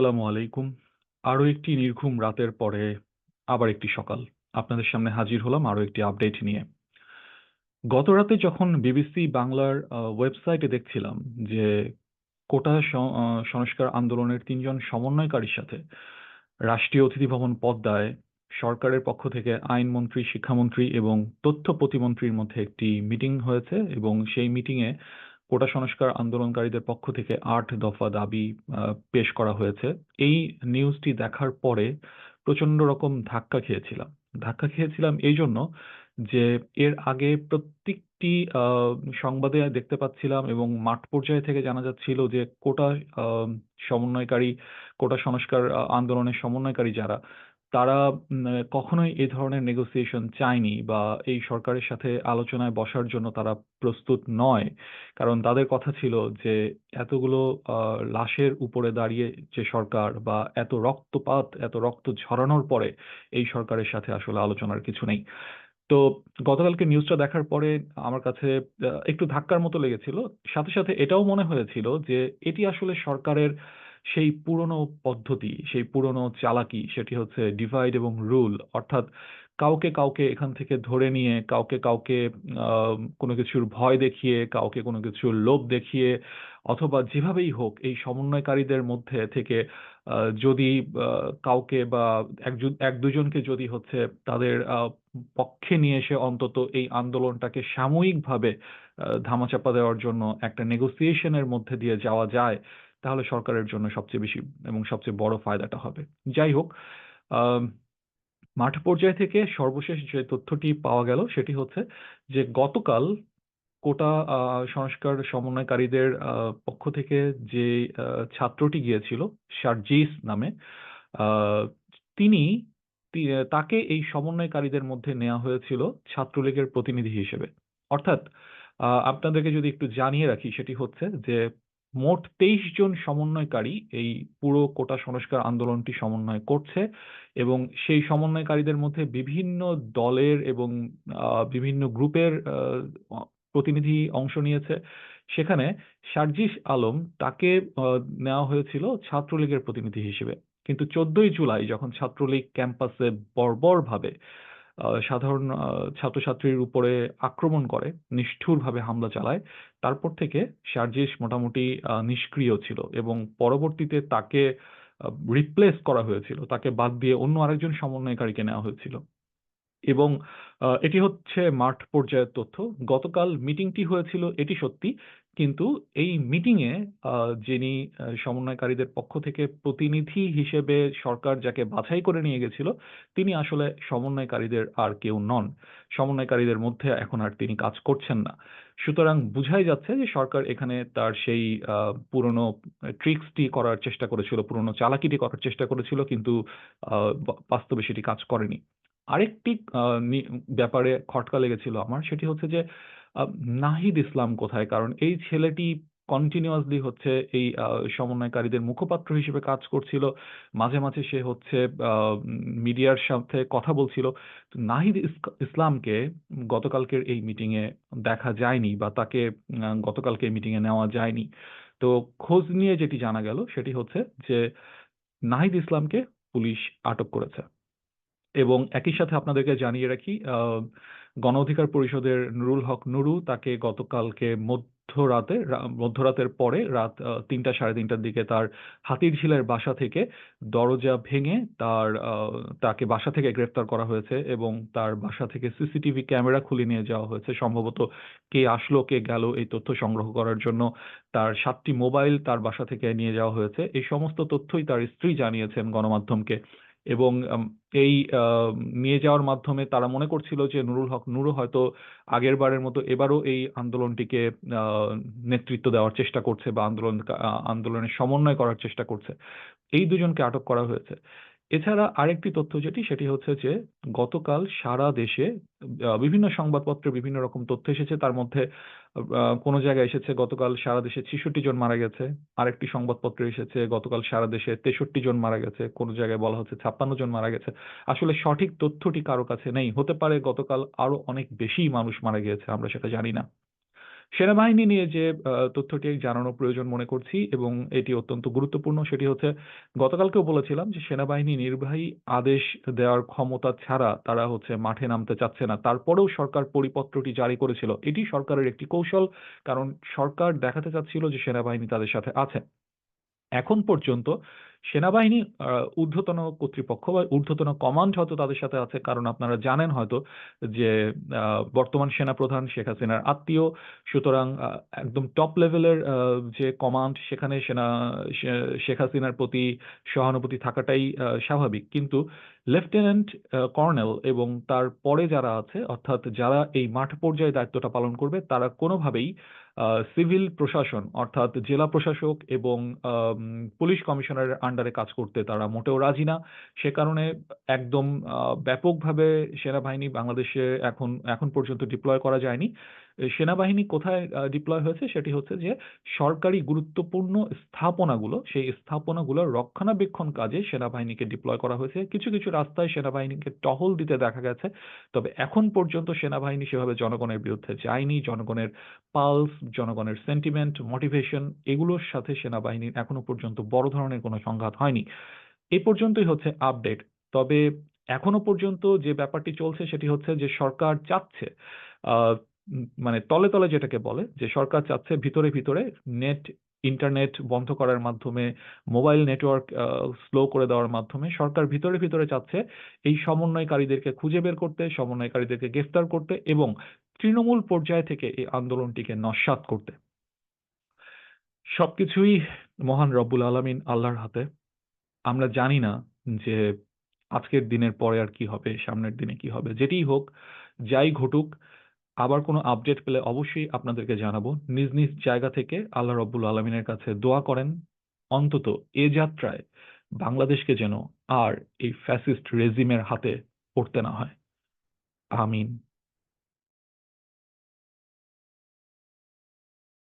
আসসালামু আলাইকুম। আরও একটি নির্ঘুম রাতের পরে আবার একটি সকাল। আপনাদের সামনে হাজির হলাম আরও একটি আপডেট নিয়ে। গতরাতে যখন বিবিসি বাংলার ওয়েবসাইটে দেখছিলাম যে কোটা সংস্কার আন্দোলনের তিনজন সমন্বয়কারীর সাথে রাষ্ট্রীয় অতিথি ভবন পদ্মায় সরকারের পক্ষ থেকে আইনমন্ত্রী, শিক্ষামন্ত্রী এবং তথ্য প্রতিমন্ত্রীর মধ্যে একটি মিটিং হয়েছে এবং সেই মিটিংয়ে কোটা সংস্কার আন্দোলনকারীদের পক্ষ থেকে আট দফা দাবি পেশ করা হয়েছে। এই নিউজটি দেখার পরে প্রচণ্ড রকম ধাক্কা খেয়েছিলাম। ধাক্কা খেয়েছিলাম এই জন্য যে এর আগে প্রত্যেকটি সংবাদে দেখতে পাচ্ছিলাম এবং মাঠ পর্যায়ে থেকে জানা যাচ্ছিল যে কোটা সমন্বয়কারী, কোটা সংস্কার আন্দোলনের সমন্বয়কারী যারা, তারা কখনোই এ ধরনের নেগোসিয়েশন চায়নি বা এই সরকারের সাথে আলোচনায় বসার জন্য তারা প্রস্তুত নয়। কারণ তাদের কথা ছিল যে এতগুলো লাশের উপরে দাঁড়িয়ে যে সরকার বা এত রক্তপাত, এত রক্ত ঝরানোর পরে এই সরকারের সাথে আসলে আলোচনার কিছু নেই। তো গতকালকে নিউজটা দেখার পরে আমার কাছে একটু ধাক্কার মতো লেগেছিল। সাথে, সাথে এটাও মনে হয়েছিল যে এটি আসলে সরকারের সেই পুরনো পদ্ধতি, সেই পুরনো চালাকি সেটি হচ্ছে ডিভাইড এবং রুল অর্থাৎ কাউকে, কাউকে এখান থেকে ধরে নিয়ে কাউকে, কাউকে কোনো কিছুর ভয় দেখিয়ে, কাউকে কোনো কিছুর লোভ দেখিয়ে অথবা যেভাবেই হোক এই সমন্বয়কারীদের মধ্যে থেকে যদি কাউকে বা একজন ১-২ জনকে যদি হচ্ছে তাদের পক্ষে নিয়ে এসে অন্তত এই আন্দোলনটাকে সাময়িকভাবে ধামাচাপা দেওয়ার জন্য একটা নেগোসিয়েশন এর মধ্যে দিয়ে যাওয়া যায়, তাহলে সরকারের জন্য সবচেয়ে বেশি এবং সবচেয়ে বড় ফায়দাটা হবে। যাই হোক, মাঠ পর্যায় থেকে সর্বশেষ যে তথ্যটি পাওয়া গেল সেটি হচ্ছে যে গতকাল কোটা সংস্কার সমন্বয়কারীদের পক্ষ থেকে যে ছাত্রটি গিয়েছিল সার্জিস নামে, তিনি তাকে এই সমন্বয়কারীদের মধ্যে নেওয়া হয়েছিল ছাত্রলীগের প্রতিনিধি হিসেবে। অর্থাৎ আপনাদেরকে যদি একটু জানিয়ে রাখি সেটি হচ্ছে যে মোট ২৩ জন সমন্বয়কারী এই পুরো কোটা সংস্কার আন্দোলনটি সমন্বয় করছে এবং সেই সমন্বয়কারীদের মধ্যে বিভিন্ন দলের এবং বিভিন্ন গ্রুপের প্রতিনিধি অংশ নিয়েছে। সেখানে সার্জিস আলম তাকে নেওয়া হয়েছিল ছাত্রলীগের প্রতিনিধি হিসেবে। কিন্তু ১৪ই জুলাই যখন ছাত্রলীগ ক্যাম্পাসে বর্বরভাবে সাধারণ ছাত্রছাত্রীর উপরে আক্রমণ করে, নিষ্ঠুরভাবে হামলা চালায়, তারপর থেকে সার্জিস মোটামুটি নিষ্ক্রিয় ছিল এবং পরবর্তীতে তাকে রিপ্লেস করা হয়েছিল। তাকে বাদ দিয়ে অন্য আরেকজন সমন্বয়কারীকে নেওয়া হয়েছিল। এবং এটি হচ্ছে মাঠ পর্যায়ের তথ্য। গতকাল মিটিংটি হয়েছিল এটি সত্যি। কিন্তু এই মিটিংয়ে যিনি সমন্বয়কারীদের পক্ষ থেকে প্রতিনিধি হিসেবে সরকার যাকে বাছাই করে নিয়ে গেছিল, তিনি আসলে সমন্বয়কারীদের আর কেউ নন। সমন্বয়কারীদের মধ্যে এখন আর তিনি কাজ করছেন না। সুতরাং বুঝাই যাচ্ছে যে সরকার এখানে তার সেই পুরনো ট্রিক্সটি করার চেষ্টা করেছিল, পুরনো চালাকিটি করার চেষ্টা করেছিল কিন্তু বাস্তবে সেটি কাজ করেনি। আরেকটি ব্যাপারে খটকা লেগেছিল আমার সেটি হচ্ছে যে নাহিদ ইসলাম কোথায়? কারণ এই ছেলেটি কন্টিনিউয়াসলি হচ্ছে এই সমন্বয়কারীদের মুখপাত্র হিসেবে কাজ করছিল। মাঝে, মাঝে সে হচ্ছে মিডিয়ার সাথে কথা বলছিল। নাহিদ ইসলামকে গতকালকের এই মিটিংয়ে দেখা যায়নি বা তাকে গতকালকে এই মিটিংয়ে নেওয়া যায়নি। তো খোঁজ নিয়ে যেটি জানা গেল সেটি হচ্ছে যে নাহিদ ইসলামকে পুলিশ আটক করেছে। এবং একই সাথে আপনাদেরকে জানিয়ে রাখি গণ অধিকার পরিষদের নুরুল হক নুরু তাকে গতকালকে মধ্যরাতে মধ্যরাতের পরে রাত আ ৩টা ৩:৩০ দিকে তার হাতিরঝিলের বাসা থেকে দরজা ভেঙে তার তাকে বাসা থেকে গ্রেফতার করা হয়েছে এবং তার বাসা থেকে সিসিটিভি ক্যামেরা খুলে নিয়ে যাওয়া হয়েছে। সম্ভবত কে আসলো, কে গেল এই তথ্য সংগ্রহ করার জন্য তার সাতটি মোবাইল তার বাসা থেকে নিয়ে যাওয়া হয়েছে। এই সমস্ত তথ্যই তার স্ত্রী জানিয়েছেন গণমাধ্যমকে। এবং এই নিয়ে যাওয়ার মাধ্যমে তারা মনে করছিল যে নুরুল হক, নুরু হয়তো আগের বারের মতো এবারও এই আন্দোলনটিকে নেতৃত্ব দেওয়ার চেষ্টা করছে বা আন্দোলন আন্দোলনের সমন্বয় করার চেষ্টা করছে। এই দুজনকে আটক করা হয়েছে। এছাড়া আরেকটি তথ্য যেটি, সেটি হচ্ছে যে, গতকাল সারা দেশে বিভিন্ন সংবাদপত্রে বিভিন্ন রকম তথ্য এসেছে। তার মধ্যে কোন জায়গায় এসেছে গতকাল সারা দেশে ৬৬ জন মারা গেছে। আরেকটি সংবাদপত্রে এসেছে গতকাল সারা দেশে ৬৩ জন মারা গেছে। কোন জায়গায় বলা হচ্ছে ৫৬ জন মারা গেছে। আসলে সঠিক তথ্যটি কারও কাছে নেই। হতে পারে গতকাল আরও অনেক বেশি মানুষ মারা গিয়েছে। আমরা সেটা জানি না। সেনাবাহিনী নিয়ে যে তথ্যটি জানানো প্রয়োজন মনে করছি এবং এটি অত্যন্ত গুরুত্বপূর্ণ, সেটি হচ্ছে গতকালকেও বলেছিলাম যে, সেনাবাহিনী নির্বাহী আদেশ দেওয়ার ক্ষমতা ছাড়া তারা হচ্ছে মাঠে নামতে চাচ্ছে না। তারপরেও সরকার পরিপত্রটি জারি করেছিল। এটি সরকারের একটি কৌশল। কারণ সরকার দেখাতে চাচ্ছিল যে, সেনাবাহিনী তাদের সাথে আছে। এখন পর্যন্ত সেনাবাহিনী ঊর্ধ্বতন কর্তৃপক্ষ বা ঊর্ধ্বতন কমান্ড হয়তো তাদের সাথে আছে। কারণ আপনারা জানেন হয়তো যে বর্তমান সেনাপ্রধান শেখ হাসিনার আত্মীয়। সুতরাং একদম টপ লেভেলের যে কমান্ড, সেখানে সেনা শেখ হাসিনার প্রতি সহানুভূতি থাকাটাই স্বাভাবিক। কিন্তু লেফটেন্যান্ট কর্নেল এবং তার পরে যারা আছে, অর্থাৎ যারা এই মাঠ পর্যায়ে দায়িত্বটা পালন করবে, তারা কোনোভাবেই সিভিল প্রশাসন, অর্থাৎ জেলা প্রশাসক এবং পুলিশ কমিশনারের আন্ডারে কাজ করতে তারা মোটেও রাজি না। সে কারণে একদম ব্যাপকভাবে সেনাবাহিনী বাংলাদেশে এখন এখন পর্যন্ত ডিপ্লয় করা যায়নি। সেনাবাহিনী কোথায় ডিপ্লয় হয়েছে সেটি হচ্ছে যে সরকারি গুরুত্বপূর্ণ স্থাপনাগুলো, সেই স্থাপনাগুলোর রক্ষণাবেক্ষণ কাজে সেনাবাহিনীকে ডিপ্লয় করা হয়েছে। কিছু, কিছু রাস্তায় সেনাবাহিনীকে টহল দিতে দেখা গেছে। তবে এখন পর্যন্ত সেনাবাহিনী সেভাবে জনগণের বিরুদ্ধে যায়নি। জনগণের পালস, জনগণের সেন্টিমেন্ট, মোটিভেশন এগুলোর সাথে সেনাবাহিনীর এখনও পর্যন্ত বড় ধরনের কোনো সংঘাত হয়নি। এ পর্যন্তই হচ্ছে আপডেট। তবে এখনও পর্যন্ত যে ব্যাপারটি চলছে সেটি হচ্ছে যে সরকার চাচ্ছে মানে তলে, তলে যেটাকে বলে যে সরকার চাচ্ছে ভিতরে, ভিতরে নেট, ইন্টারনেট বন্ধ করার মাধ্যমে, মোবাইল নেটওয়ার্ক স্লো করে দেওয়ার মাধ্যমে সরকার ভিতরে, ভিতরে চাচ্ছে এই সমন্বয়কারীদেরকে খুঁজে বের করতে, সমন্বয়কারীদেরকে গ্রেফতার করতে এবং তৃণমূল পর্যায় থেকে এই আন্দোলনটিকে নস্যাৎ করতে। সবকিছুই মহান রব্বুল আলামিন আল্লাহর হাতে। আমরা জানি না যে আজকের দিনের পরে আর কি হবে, সামনের দিনে কি হবে। যেটিই হোক, যাই ঘটুক, আবার কোনো আপডেট পেলে অবশ্যই আপনাদেরকে জানাব। নিজ, নিজ জায়গা থেকে আল্লাহ রব্বুল আলমিনের কাছে দোয়া করেন অন্তত এ যাত্রায় বাংলাদেশকে যেন আর এই ফ্যাসিস্ট রেজিমের হাতে পড়তে না হয়। আমিন।